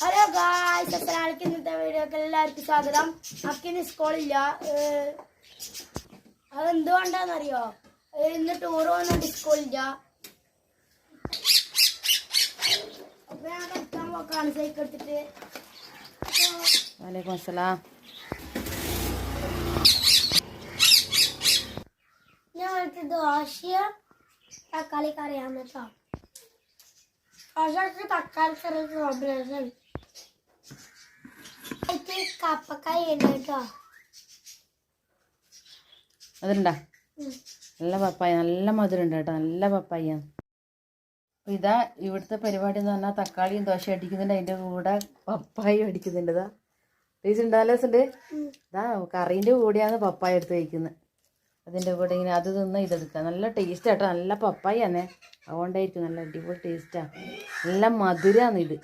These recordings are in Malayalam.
ഹലോ ഗായ്സ് അസ്സലാമലൈക്കും ഇന്നത്തെ വീഡിയോക്ക് എല്ലാവർക്കും സ്വാഗതം. അക്കിന് സ്കൂളില്ല. ഏഹ്, അതെന്തുകൊണ്ടാന്നറിയോ? ഇന്ന് ടൂർ പോകുന്നുണ്ട് സ്കൂളില്ല. അപ്പൊ ഞാൻ കളിക്കാൻ പോക്കാണ്. സൈക്കിൾ എടുത്തിട്ട്. വലൈക്കും അസ്സലാം. ഞാൻ എനിക്ക് ദോശ തക്കാളി കറിയാന്ന് കേട്ടോ ദോശക്ക് തക്കാളി കറി കോമ്പിനേഷൻ കപ്പക്കായ ഉണ്ട് കേട്ടോ അതുണ്ടാ. നല്ല പപ്പായ നല്ല മധുരം ഉണ്ട് കേട്ടോ നല്ല പപ്പായ. അപ്പൊ ഇതാ ഇവിടുത്തെ പരിപാടി എന്ന് പറഞ്ഞാൽ തക്കാളിയും ദോശ അടിക്കുന്നുണ്ട് അതിന്റെ കൂടെ പപ്പായ അടിക്കുന്നുണ്ട് ഇതാ. ടേസ്റ്റ് ഉണ്ടാലോ ഉണ്ട്. ഇതാ കറീന്റെ കൂടെയാണ് പപ്പായ എടുത്ത് കഴിക്കുന്നത് അതിന്റെ കൂടെ ഇങ്ങനെ അത് തിന്ന് ഇതെടുക്കുക നല്ല ടേസ്റ്റ് ആട്ടോ. നല്ല ആണേ അതുകൊണ്ടായിരിക്കും നല്ല അടിപൊളി ടേസ്റ്റാണ് നല്ല മധുരമാണ് ഇത്.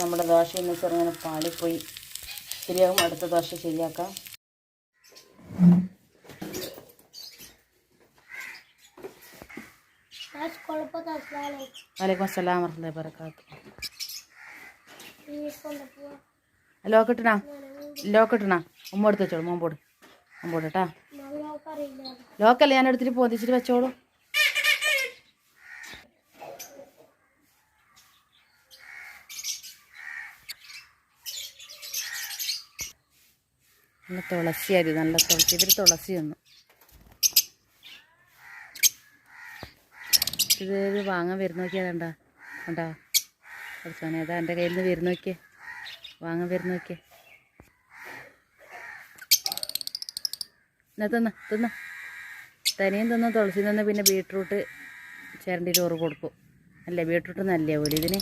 നമ്മുടെ ദോശ ഇന്ന് ചെറുങ്ങനെ പാളിപ്പോയി. ശരിയാകും അടുത്ത ദോശ ശരിയാക്കാം ഞാൻ സ്കൂളിൽ പോയി അസ്സലാമലൈക്കും വലൈക്കും അസ്സലാം വർഹമത്തുള്ളാഹി വബറകാത്ത്. ലോക്കിട്ടണ ലോക്കിട്ടണ ഉമ്മ എടുത്ത് വെച്ചോളൂ മോമ്പോട് മോമ്പോട് കേട്ടാ ലോക്കല്ല ഞാൻ എടുത്തിട്ട് പൊതിച്ചിട്ട് വെച്ചോളൂ. നല്ല തുളസി നല്ല തുളസി. ഇവർ തുളസി ഒന്ന് ഇത് വാങ്ങാൻ വരുന്ന നോക്കിയാ കണ്ടാ. കണ്ടാ. കുറച്ചോനെ ഏതാ എന്റെ കയ്യിൽ നിന്ന് വരുന്ന നോക്കിയേ. വാങ്ങാൻ വരുന്ന നോക്കിയേ. എന്നാ തിന്ന തിന്ന. തനിയും തിന്ന തുളസി തിന്ന പിന്നെ ബീട്രൂട്ട് ചേരണ്ടി ചോറ് കൊടുക്കും. അല്ലേ ബീട്രൂട്ട് നല്ല പോലെ ഇതിന്?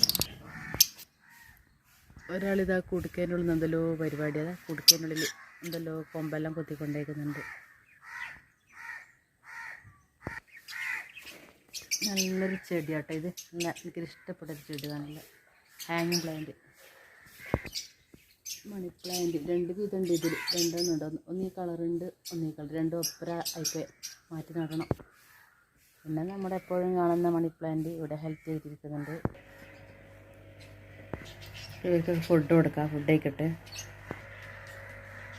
ഒരാളിതാ കുടുക്കേനുള്ളിൽ എന്തല്ലോ പരിപാടി. അതാ കുടുക്കേനുള്ളിൽ എന്തെല്ലോ കൊമ്പെല്ലാം കൊത്തിക്കൊണ്ടേക്കുന്നുണ്ട്. നല്ലൊരു ചെടിയാട്ടോ ഇത്. നല്ല എനിക്കൊരു ഇഷ്ടപ്പെട്ടൊരു ചെടി നല്ല ഹാങ്ങിങ് പ്ലാന്റ് മണി പ്ലാന്റ് രണ്ട് വീതമുണ്ട് ഇതിൽ രണ്ടെണ്ണം ഉണ്ട്. ഒന്ന് ഒന്നീ കളറുണ്ട് ഒന്നീ കളർ രണ്ടും ഒപ്പര ആയിട്ട് മാറ്റി നടണം. പിന്നെ നമ്മുടെ എപ്പോഴും കാണുന്ന മണി പ്ലാന്റ് ഇവിടെ ഹെൽപ്പ് ചെയ്തിരിക്കുന്നുണ്ട് ഇവർക്ക് ഫുഡ് കൊടുക്കാം. ഫുഡ് കഴിക്കട്ടെ.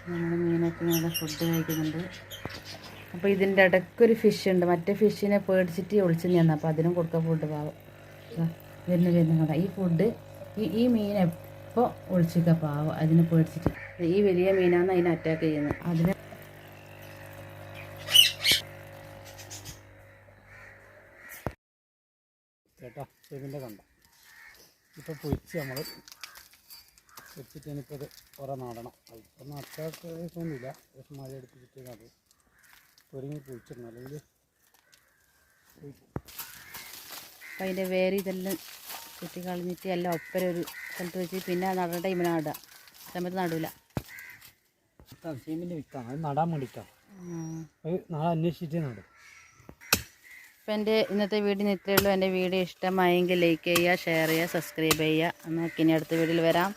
നമ്മുടെ മീനൊക്കെ നല്ല ഫുഡ് കഴിക്കുന്നുണ്ട്. അപ്പോൾ ഇതിന്റെ ഇടയ്ക്കൊരു ഫിഷ് ഉണ്ട്. മറ്റേ ഫിഷിനെ പേടിച്ചിട്ട് ഒളിച്ചു നിന്ന് അപ്പോൾ അതിനും കൊടുക്കുക ഫുഡ് പാവം. വരുന്ന വരുന്ന കൂടെ ഈ ഫുഡ് ഈ ഈ മീൻ എപ്പോൾ ഒളിച്ചിക്ക പാവം. അതിനെ പേടിച്ചിട്ട്. ഈ വലിയ മീനാണ് അതിനെ അറ്റാക്ക് ചെയ്യുന്നത്. അതിന് ചേട്ടാ ഇതിന്റെ കണ്ട. ഇപ്പോൾ പൊരിച്ച് നമ്മൾ പൊരിച്ചിട്ട് ഇനിയിപ്പോൾ ഇത് കുറേ നടണം. ഇപ്പം നട്ടാക്കൊന്നുമില്ല പക്ഷെ മഴ എടുത്തിട്ട് നട് പൊരിങ്ങി പൊരിച്ചിടണം അല്ലെങ്കിൽ അപ്പം അതിന്റെ വേര് ഇതെല്ലാം കുത്തി കളഞ്ഞിട്ട് എല്ലാം ഒപ്പര ഒരു സ്ഥലത്ത് വെച്ച് പിന്നെ നട ടൈമിന് നടുക. സമയത്ത് നടൂല. സീമിന്റെ വിത്താണ് അത് നടാൻ വേണ്ടിയിട്ടാണ് അത് നാളെ അന്വേഷിച്ചിട്ട് നടും. അപ്പം എന്റെ ഇന്നത്തെ വീഡിയോ ഇത്രയേ ഉള്ളൂ. എന്റെ വീഡിയോ ഇഷ്ടമായെങ്കിൽ ലൈക്ക് ചെയ്യുക ഷെയർ ചെയ്യുക സബ്സ്ക്രൈബ് ചെയ്യുക. നമുക്ക് ഇനി അടുത്ത വീഡിയോയിൽ വരാം.